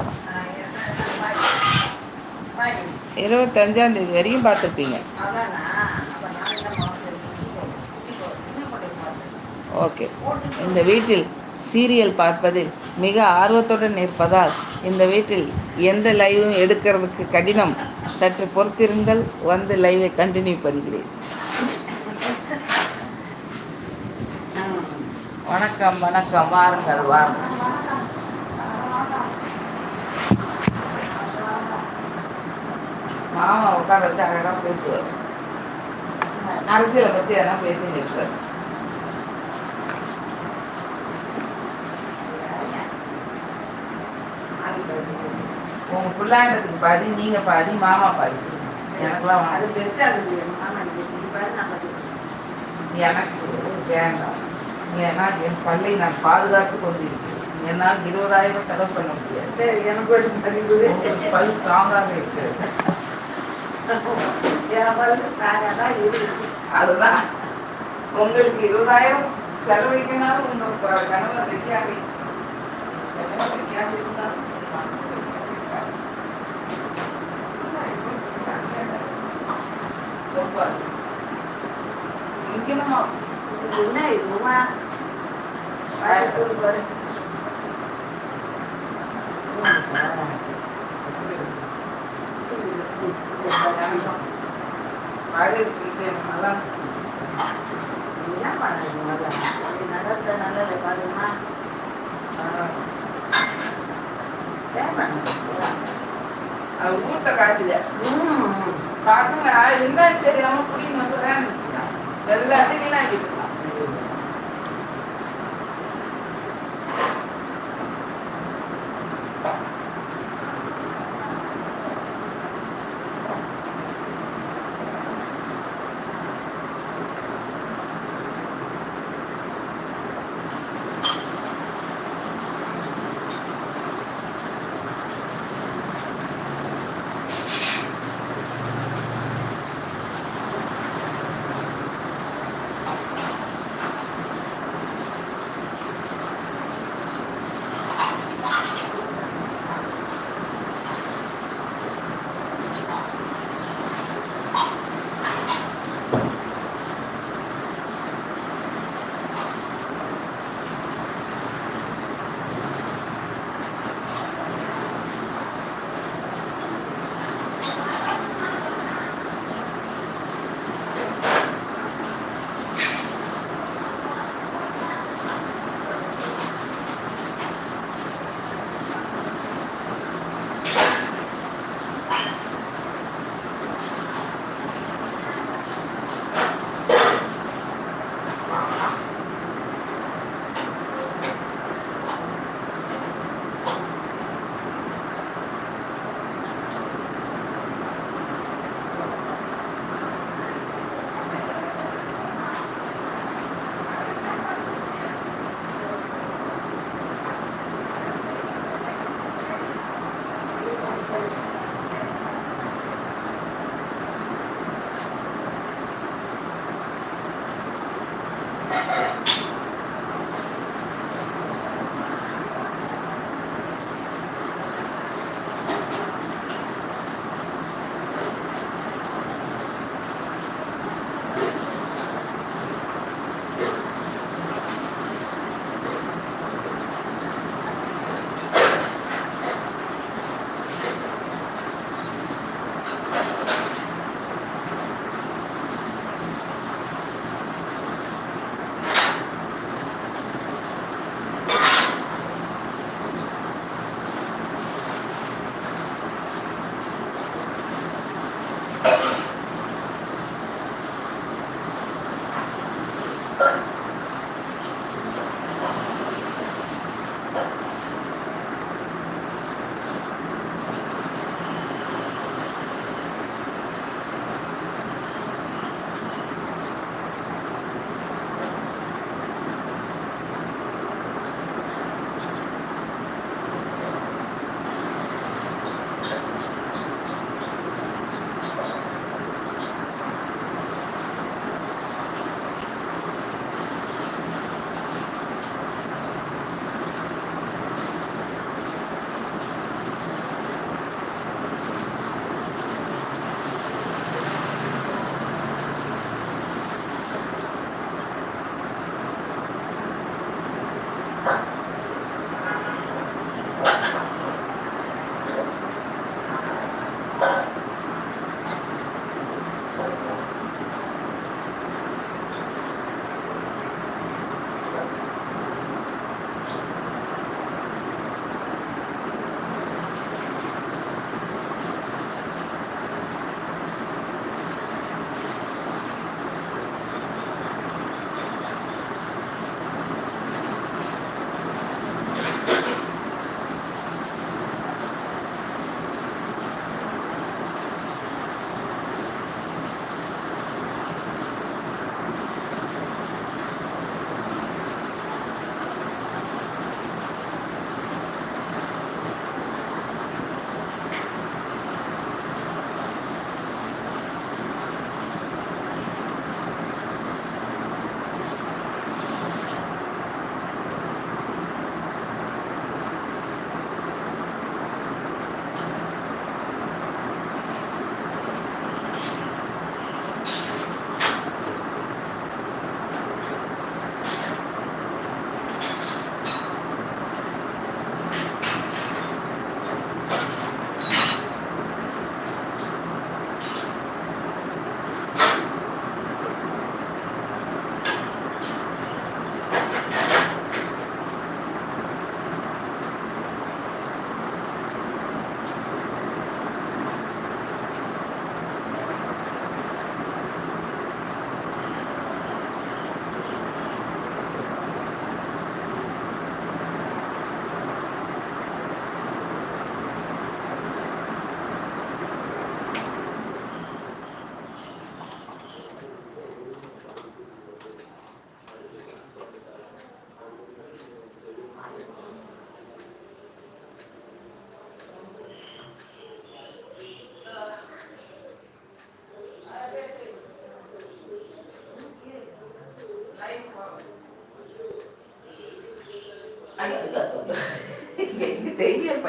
ஆகும் இருபத்தஞ்சாம் தேதி வரைக்கும் பார்த்துருப்பீங்க. ஓகே. இந்த வீட்டில் சீரியல் பார்ப்பதில் மிக ஆர்வத்துடன் இருப்பதால் இந்த வீட்டில் எந்த லைவும் எடுக்கிறதுக்கு கடினம்? சற்று பொறுத்திருங்கள் வந்து லைவை கண்டினியூ பண்ணுகிறேன். வணக்கம் வணக்கம். வாருங்கள் வாருங்கள். மாமா உட்கார வச்சு அழகாக பேசுவார். அரசியலை பற்றி எதனா பேசின்னு இருப்பார் உங்க பிள்ளாண்டதுக்கு பாதி நீங்க பாதி மாமா பாதி. எனக்குலாம் அது. பெருசா எனக்கு வேண்டாம். ஏன்னா என் பல்லை நான் பாதுகாத்து கொண்டிருக்கிறேன். என்னால் இருபதாயிரம் செலவு பண்ண முடியாது. சரி எனக்கு பல் ஸ்ட்ராங்காக இருக்கிறது என் மருந்து ஸ்ட்ராங்காக தான் இருக்கு அதுதான். உங்களுக்கு இருபதாயிரம் செலவழிக்கனாலும் உங்க ப- கணவர் ரெடியாக கணவர் இருந்தாலும் என்ன இதுமா பாரு பாரு மழை இருக்கு, நல்லா என்ன பண்ணுறது முதல்ல அப்படி நடத்த நல்லது பாருமா ஆஹ், ஏன் பண்ணுறது அது வீட்டுல காய்ச்சல ம் பசங்க இருந்தா சரி நம்ம குடின்னு வந்து வேணும் எல்லாத்தையும் வீணாக்கிட்டு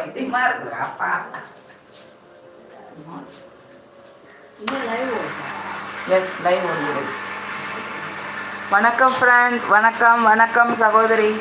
பைத்தியமா இருக்கிற அப்பா இன்னும் லைவ் எஸ் லைவ் ஓடுகிறது வணக்கம் ஃப்ரெண்ட் வணக்கம் வணக்கம் சகோதரி.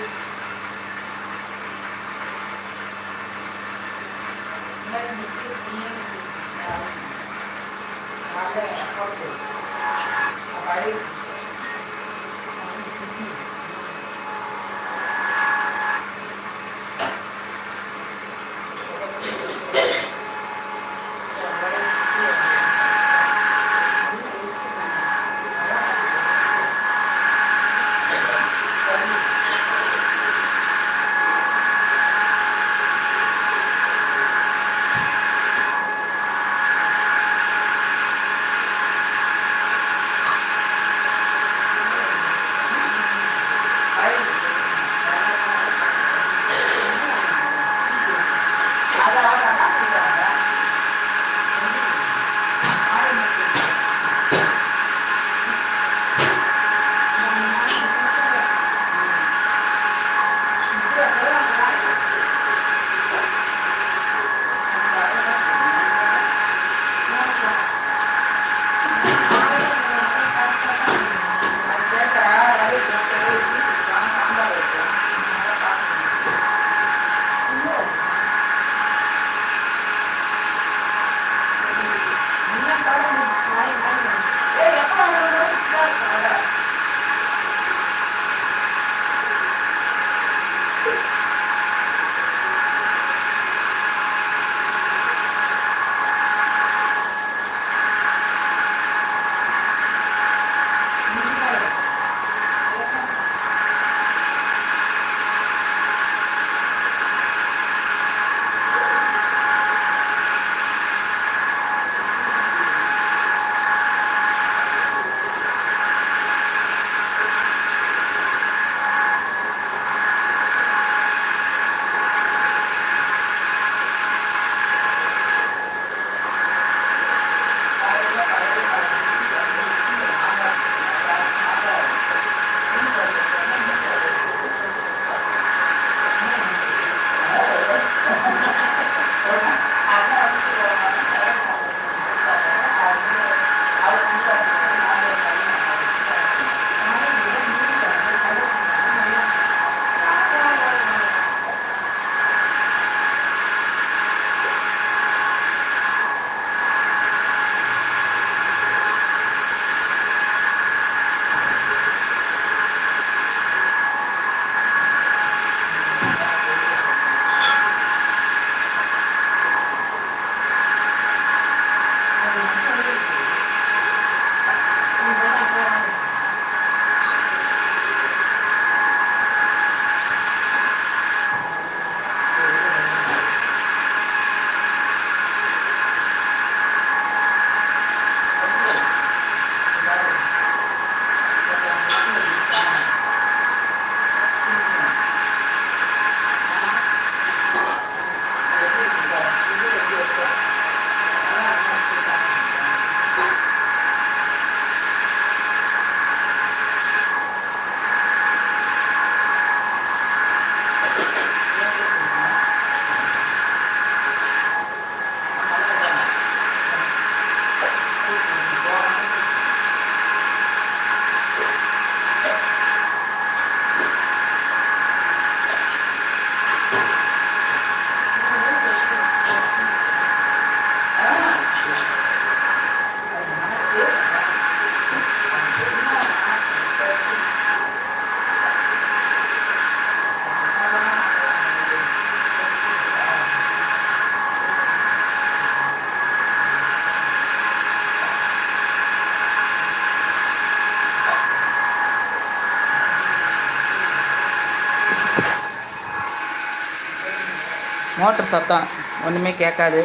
மோட்டர் சத்தம் ஒன்றுமே கேட்காது.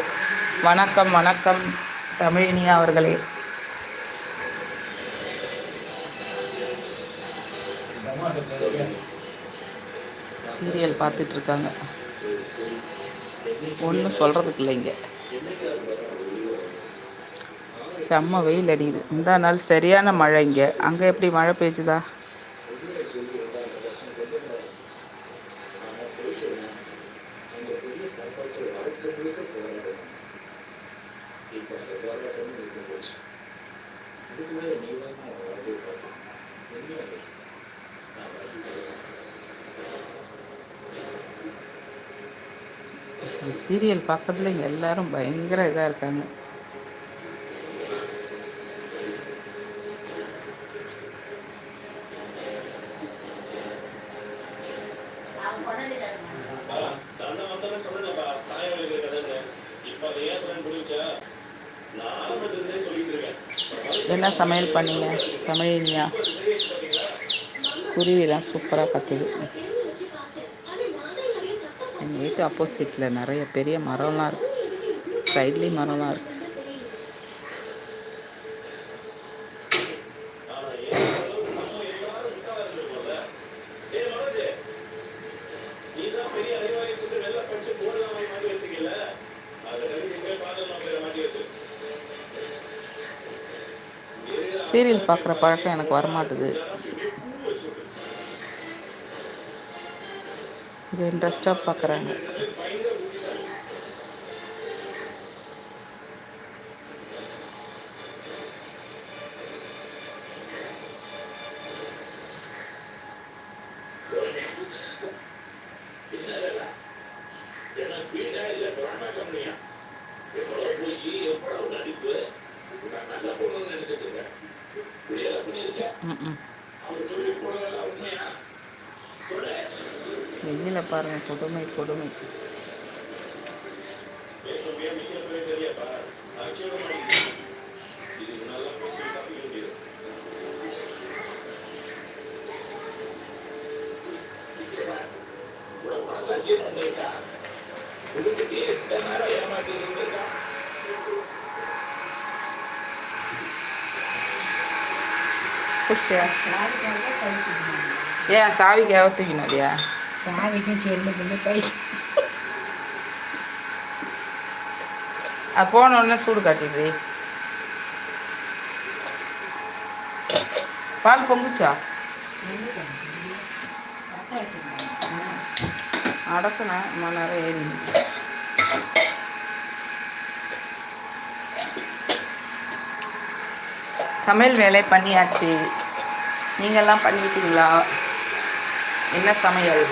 வணக்கம் வணக்கம் தமிழினியா அவர்களே. சீரியல் பார்த்துட்ருக்காங்க. ஒன்றும் சொல்கிறதுக்கு இல்லைங்க செம்ம வெயில் அடிக்குது. இந்த நாள் சரியான மழை இங்கே. அங்கே எப்படி மழை பெய்யுதா இப்போ அந்த போராட்டமும் இருந்து போச்சு இதுக்கு மேலே நீ தான் அவன் வாழ்க்கையை பார்க்கணும் என்ன அது? நான் வாழ்க்கை சீரியல் பார்க்கறதுல இங்கே எல்லாரும் பயங்கர இதாக இருக்காங்க அவன் கொண்டாடி தருவான் தன்னை வந்தவன் சொல்லலப்பா சாயம் இருக்கிற கதைன்னு இப்போ அதை ஏன் பக்கத்தில் இங்கே நான் பயங்கர இதாக இருக்காங்க. என்ன சமையல் பண்ணீங்க? தமிழினியா? குருவிலாம் சூப்பராக கத்துது எங்கள் வீட்டு ஆப்போசிட்டில் நிறைய பெரிய மரம்லாம் இருக்கு. சைட்லேயும் மரம்லாம் இருக்கு. சீரியல் பார்க்குற பழக்கம் எனக்கு வரமாட்டுது. இன்ட்ரெஸ்ட்டாக பார்க்குறாங்க புஷ்யா சாவிக்காக கழிச்சுக்கணும் ஏன் சாவிக்கு தூக்கணும் இல்லையா சாவிக்கும் செல்லுக்குள்ள கை அது போன உடனே சூடு காட்டிடுது பால் பொங்குச்சா? அடக்கணும் இவ்வளோ நேரம் ஏறி சமையல் வேலை பண்ணியாச்சு. நீங்கள்லாம் பண்ணிட்டீங்களா? என்ன சமையல்?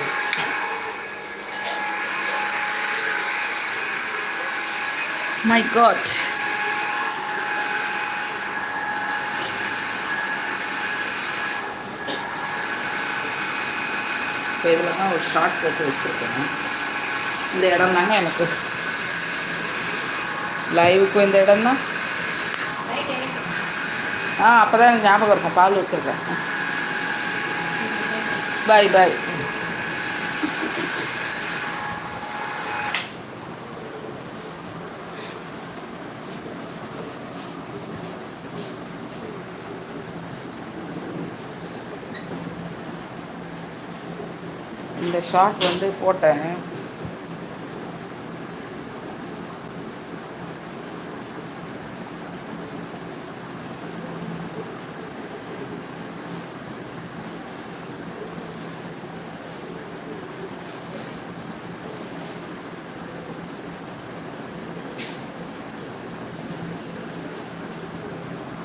மை காட் இப்போ இதில் தான் ஒரு ஷார்ட் போட்டு வச்சுருக்கேன். இந்த இடம் தாங்க எனக்கு. லைவுக்கும் இந்த இடம் தான். ஆ அப்போ தான் எனக்கு ஞாபகம் இருக்கும். பால் வச்சுருக்கேன். பாய் பாய் இந்த ஷார்ட் வந்து போட்டேன்.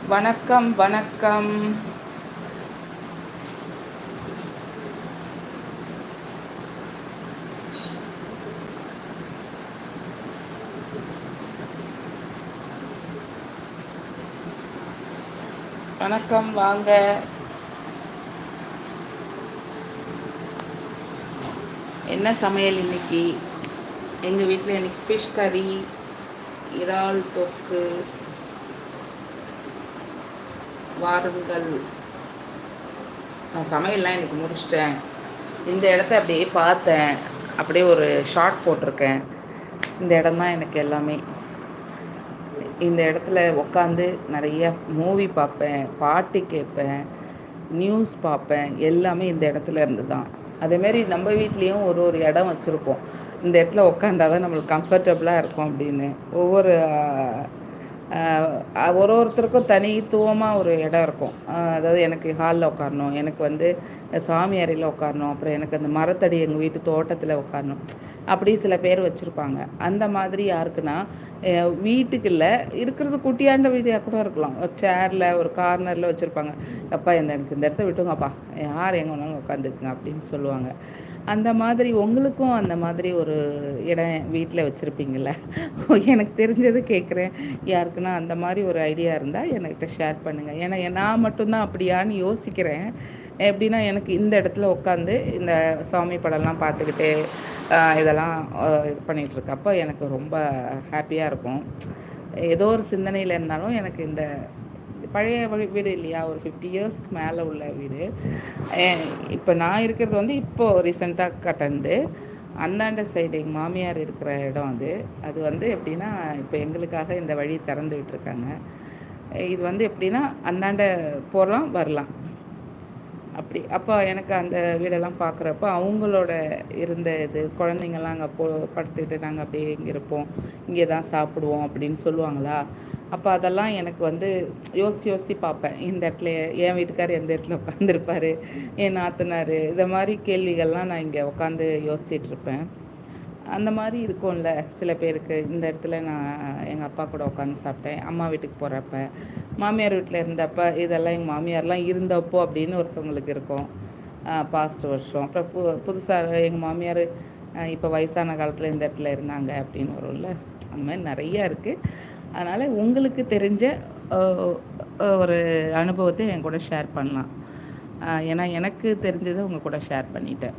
வணக்கம் வணக்கம். வணக்கம் வாங்க. என்ன சமையல் இன்னைக்கு? எங்கள் வீட்டில் இன்னைக்கு ஃபிஷ் கறி இறால் தொக்கு வாருங்கள். நான் சமையல்லாம் இன்னைக்கு முடிச்சிட்டேன். இந்த இடத்த அப்படியே பார்த்தேன். அப்படியே ஒரு ஷார்ட் போட்டிருக்கேன். இந்த இடம் தான் எனக்கு எல்லாமே. இந்த இடத்துல உட்காந்து நிறைய மூவி பார்ப்பேன் பாட்டு கேட்பேன் நியூஸ் பார்ப்பேன். எல்லாமே இந்த இடத்துல இருந்து தான் அதேமாரி நம்ம வீட்லேயும் ஒரு ஒரு இடம் வச்சுருப்போம். இந்த இடத்துல உட்காந்தா தான் நம்மளுக்கு கம்ஃபர்டபுளாக இருக்கும் அப்படின்னு. ஒவ்வொரு ஒரு ஒருத்தருக்கும் தனித்துவமாக ஒரு இடம் இருக்கும். அதாவது எனக்கு ஹாலில் உட்காரணும் எனக்கு வந்து சாமி அறையில் உட்காரணும் அப்புறம் எனக்கு அந்த மரத்தடி எங்கள் வீட்டு தோட்டத்தில் உட்காரணும் அப்படி சில பேர் வச்சுருப்பாங்க. அந்த மாதிரி யாருக்குன்னா வீட்டுக்குள்ள இருக்கிறது குட்டியாண்ட வீடியாக கூட இருக்கலாம். ஒரு சேரில் ஒரு கார்னரில் வச்சுருப்பாங்க. அப்பா இந்த எனக்கு இந்த இடத்த விட்டுங்கப்பா. யார் எங்கே வேணாலும் உட்காந்துக்குங்க அப்படின்னு சொல்லுவாங்க. அந்த மாதிரி உங்களுக்கும் அந்த மாதிரி ஒரு இடம் வீட்டில் வச்சுருப்பீங்கள்ல எனக்கு தெரிஞ்சது கேட்குறேன் யாருக்குன்னா அந்த மாதிரி ஒரு ஐடியா இருந்தால் என்கிட்ட ஷேர் பண்ணுங்கள் ஏன்னா நான் மட்டும்தான் அப்படியான்னு யோசிக்கிறேன். எப்படின்னா எனக்கு இந்த இடத்துல உட்காந்து இந்த சாமி படம்லாம் பார்த்துக்கிட்டு இதெல்லாம் இது பண்ணிட்டு இருக்கப்போ எனக்கு ரொம்ப ஹாப்பியாக இருக்கும். ஏதோ ஒரு சிந்தனையில் இருந்தாலும் எனக்கு இந்த பழைய வீடு இல்லையா? ஒரு ஃபிஃப்டி இயர்ஸ்க்கு மேலே உள்ள வீடு. இப்போ நான் இருக்கிறது வந்து இப்போது ரீசெண்டாக கட்டந்து அந்தாண்ட சைடு எங்கள் மாமியார் இருக்கிற இடம் அது. அது வந்து எப்படின்னா இப்போ எங்களுக்காக இந்த வழி திறந்து விட்டுருக்காங்க இது வந்து எப்படின்னா அந்தாண்ட போகலாம் வரலாம். அப்படி அப்போ எனக்கு அந்த வீடெல்லாம் பார்க்குறப்ப அவங்களோட இருந்த இது குழந்தைங்கள்லாம் அங்கே போ படுத்துக்கிட்டு நாங்கள் அப்படியே இங்கே இருப்போம் இங்கே தான் சாப்பிடுவோம் அப்படின்னு சொல்லுவாங்களா? அப்போ அதெல்லாம் எனக்கு வந்து யோசித்து யோசித்து பார்ப்பேன். இந்த இடத்துல என் வீட்டுக்கார் எந்த இடத்துல உட்காந்துருப்பாரு என் நாத்தனார் இதை மாதிரி கேள்விகள்லாம் நான் இங்கே உட்காந்து யோசிச்சிட்டு இருப்பேன். அந்த மாதிரி இருக்கும்ல சில பேருக்கு. இந்த இடத்துல நான் எங்கள் அப்பா கூட உட்காந்து சாப்பிட்டேன். அம்மா வீட்டுக்கு போகிறப்ப மாமியார் வீட்டில் இருந்தப்ப இதெல்லாம் எங்கள் மாமியார்லாம் இருந்தப்போ அப்படின்னு ஒருத்தவங்களுக்கு இருக்கும். பாஸ்ட் வருஷம். அப்புறம் பு புதுசாக எங்கள் மாமியார் இப்போ வயசான காலத்தில் இந்த இடத்துல இருந்தாங்க அப்படின்னு வரும்ல. அந்த மாதிரி நிறையா இருக்குது அதனால் உங்களுக்கு தெரிஞ்ச ஒரு அனுபவத்தை என் கூட ஷேர் பண்ணலாம். ஏன்னா எனக்கு தெரிஞ்சதை உங்கள் கூட ஷேர் பண்ணிட்டேன்.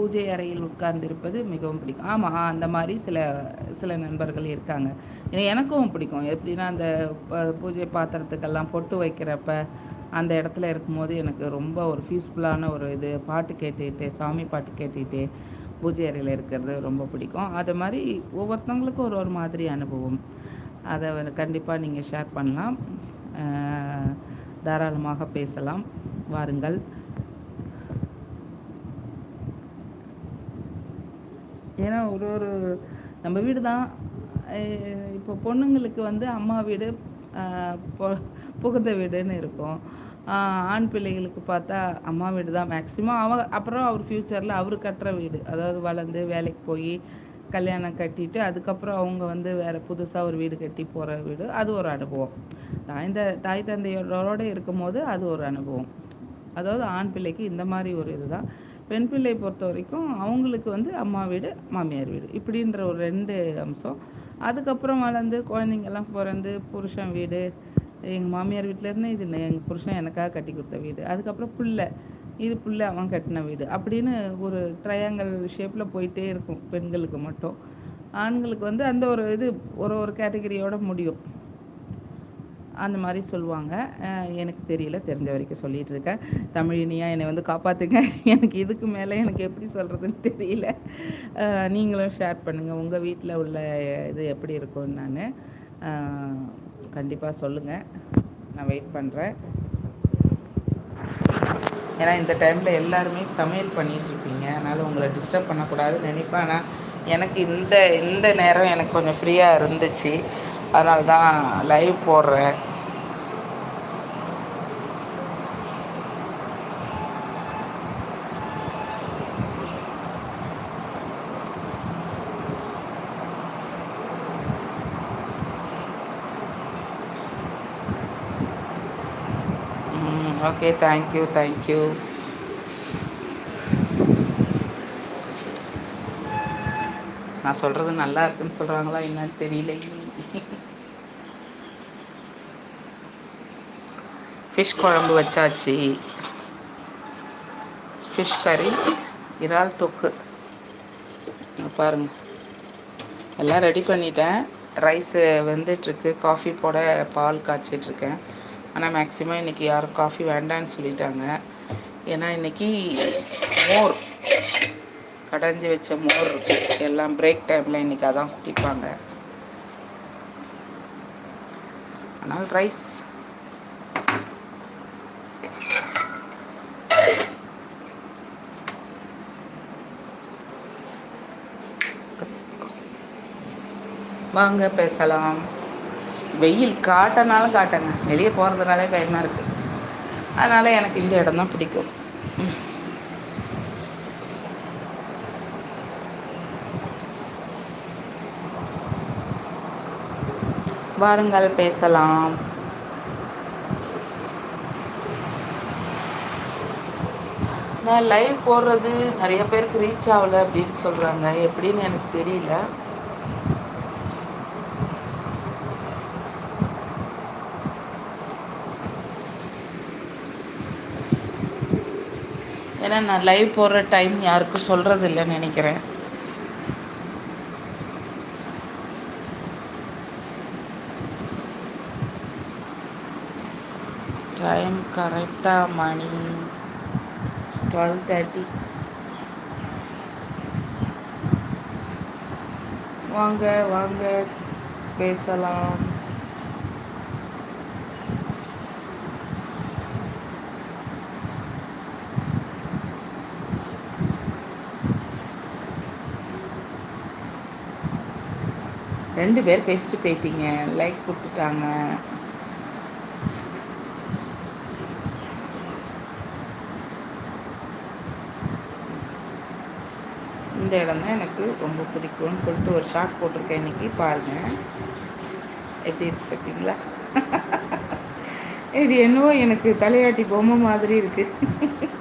பூஜை அறையில் உட்கார்ந்திருப்பது மிகவும் பிடிக்கும். ஆமாம் அந்த மாதிரி சில சில நண்பர்கள் இருக்காங்க. எனக்கும் பிடிக்கும். எப்படின்னா அந்த ப- பூஜை பாத்திரத்துக்கெல்லாம் பொட்டு வைக்கிறப்ப அந்த இடத்துல இருக்கும்போது எனக்கு ரொம்ப ஒரு பீஸ்ஃபுல்லான ஒரு இது பாட்டு கேட்டுக்கிட்டு சாமி பாட்டு கேட்டுக்கிட்டு பூஜை அறையில் இருக்கிறது ரொம்ப பிடிக்கும். அது மாதிரி ஒவ்வொருத்தவங்களுக்கும் ஒரு ஒரு மாதிரி அனுபவம். அதை கண்டிப்பாக நீங்கள் ஷேர் பண்ணலாம். தாராளமாக பேசலாம். வாருங்கள். ஏன்னா ஒரு ஒரு நம்ம வீடு தான். இப்போ பொண்ணுங்களுக்கு வந்து அம்மா வீடு ஆஹ் புகுந்த வீடுன்னு இருக்கும். ஆஹ் ஆண் பிள்ளைகளுக்கு பார்த்தா அம்மா வீடு தான் மேக்ஸிமம் அவ அப்புறம் அவர் ஃப்யூச்சரில் அவர் கட்டுற வீடு. அதாவது வளர்ந்து வேலைக்கு போய் கல்யாணம் கட்டிட்டு அதுக்கப்புறம் அவங்க வந்து வேற புதுசாக ஒரு வீடு கட்டி போகிற வீடு அது ஒரு அனுபவம். தாய் த தாய் தந்தையோட இருக்கும்போது அது ஒரு அனுபவம். அதாவது ஆண் பிள்ளைக்கு இந்த மாதிரி ஒரு இதுதான். பெண் பிள்ளை பொறுத்த வரைக்கும் அவங்களுக்கு வந்து அம்மா வீடு மாமியார் வீடு. இப்படின்ற ஒரு ரெண்டு அம்சம். அதுக்கப்புறம் வளர்ந்து குழந்தைங்கெல்லாம் பிறந்து புருஷன் வீடு எங்கள் மாமியார் வீட்டில் இருந்து இது எங்கள் புருஷன் எனக்காக கட்டி கொடுத்த வீடு. அதுக்கப்புறம் புள்ள. இது பிள்ளை அவன் கட்டின வீடு. அப்படின்னு ஒரு ட்ரையாங்கல் ஷேப்பில் போயிட்டே இருக்கும் பெண்களுக்கு மட்டும். ஆண்களுக்கு வந்து அந்த ஒரு இது ஒரு ஒரு கேட்டகரியோட முடியும். அந்த மாதிரி சொல்லுவாங்க. எனக்கு தெரியல தெரிஞ்ச வரைக்கும் சொல்லிட்டு இருக்கேன். தமிழினியா என்னை வந்து காப்பாத்துங்க. எனக்கு இதுக்கு மேலே எனக்கு எப்படி சொல்கிறதுன்னு தெரியல. நீங்களும் ஷேர் பண்ணுங்கள் உங்கள் வீட்டில் உள்ள இது எப்படி இருக்கும்னு நான் கண்டிப்பாக சொல்லுங்கள் நான் வெயிட் பண்ணுறேன் ஏன்னா இந்த டைமில் எல்லாருமே சமையல் பண்ணிட்டு இருப்பீங்க அதனால் உங்களை டிஸ்டர்ப் பண்ணக்கூடாதுன்னு நினைப்பேன். ஆனால் எனக்கு இந்த இந்த நேரம் எனக்கு கொஞ்சம் ஃப்ரீயாக இருந்துச்சு. அதனால தான் லைவ் போடுறேன். ஓகே தேங்க்யூ தேங்க்யூ நான் சொல்கிறது நல்லா இருக்குன்னு சொல்கிறாங்களா என்னன்னு தெரியல. ஃபிஷ் குழம்பு வச்சாச்சு. ஃபிஷ் கறி இறால் தொக்கு. பாருங்கள் பாருங்க. எல்லாம் ரெடி பண்ணிட்டேன். ரைஸு வெந்துட்டுருக்கு காஃபி போட பால் காய்ச்சிட்ருக்கேன் ஆனால் மேக்ஸிமம் இன்றைக்கி யாரும் காஃபி வேண்டான்னு சொல்லிட்டாங்க. ஏன்னா இன்றைக்கி மோர் கடைஞ்சி வச்ச மோர் இருக்குது எல்லாம் பிரேக் டைமில் இன்றைக்கி அதான் குடிப்பாங்க. ஆனால் ரைஸ் வாங்க பேசலாம். வெயில் காட்டனாலும் காட்டுங்க. வெளியே போகிறதுனாலே பயமாக இருக்குது அதனால் எனக்கு இந்த இடம் தான் பிடிக்கும். வாருங்கள் பேசலாம். நான் லைவ் போடுறது நிறைய பேருக்கு ரீச் ஆகலை அப்படின்னு சொல்கிறாங்க எப்படின்னு எனக்கு தெரியல. ஏன்னா நான் லைவ் போடுற டைம் யாருக்கும் சொல்கிறது இல்லைன்னு நினைக்கிறேன் டைம் கரெக்டாக மணி டுவெல் தேர்ட்டி வாங்க வாங்க பேசலாம். ரெண்டு பேர் பேசிட்டு போயிட்டீங்க. லைக் கொடுத்துட்டாங்க. இந்த இடம் தான் எனக்கு ரொம்ப பிடிக்கும்னு சொல்லிட்டு ஒரு ஷார்ட் போட்டிருக்கேன் இன்னைக்கு. பாருங்கள் எப்படி இருக்கு பார்த்தீங்களா? இது என்னவோ எனக்கு தலையாட்டி பொம்மை மாதிரி இருக்குது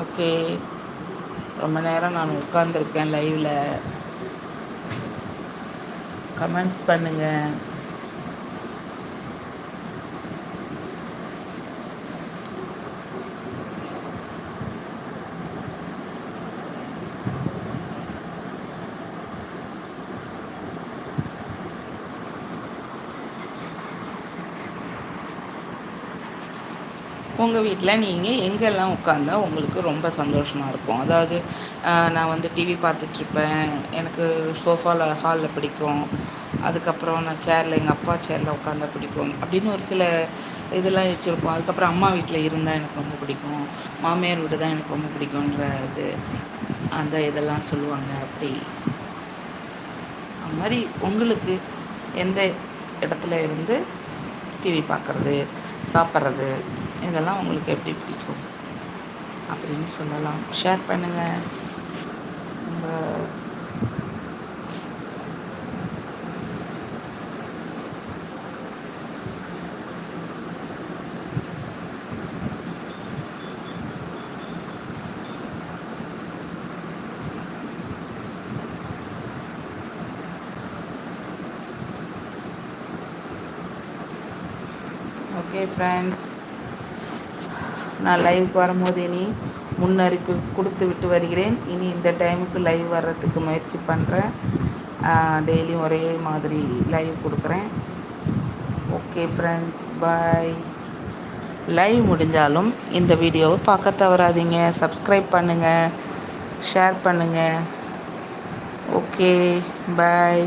ஓகே ரொம்ப நேரம் நான் உட்காந்துருக்கேன் லைவில் கமெண்ட்ஸ் பண்ணுங்கள் உங்கள் வீட்டில் நீங்கள் எங்கெல்லாம் உட்காந்தா உங்களுக்கு ரொம்ப சந்தோஷமாக இருக்கும்? அதாவது நான் வந்து டிவி பார்த்துட்ருப்பேன். எனக்கு சோஃபாவில் ஹாலில் பிடிக்கும். அதுக்கப்புறம் நான் சேரில் எங்கள் அப்பா சேரில் உட்காந்தா பிடிக்கும். அப்படின்னு ஒரு சில இதெல்லாம் வச்சுருப்போம். அதுக்கப்புறம் அம்மா வீட்டில் இருந்தால் எனக்கு ரொம்ப பிடிக்கும். மாமியார் வீடு தான் எனக்கு ரொம்ப பிடிக்குன்ற இது அந்த இதெல்லாம் சொல்லுவாங்க. அப்படி. அது மாதிரி உங்களுக்கு எந்த இடத்துல இருந்து டிவி பார்க்குறது சாப்பிட்றது இதெல்லாம் உங்களுக்கு எப்படி பிடிக்கும்? அப்படின்னு சொல்லலாம். ஷேர் பண்ணுங்கள் உங்கள் ஓகே ஃப்ரெண்ட்ஸ் நான் லைவுக்கு வரும்போது இனி முன்னறிப்பு கொடுத்து விட்டு வருகிறேன். இனி இந்த டைமுக்கு லைவ் வர்றதுக்கு முயற்சி பண்ணுறேன் டெய்லியும் ஒரே மாதிரி லைவ் கொடுக்குறேன். ஓகே ஃப்ரெண்ட்ஸ் பாய் லைவ் முடிஞ்சாலும் இந்த வீடியோவை பார்க்க தவறாதீங்க. சப்ஸ்கிரைப் பண்ணுங்கள் ஷேர் பண்ணுங்கள் ஓகே பாய்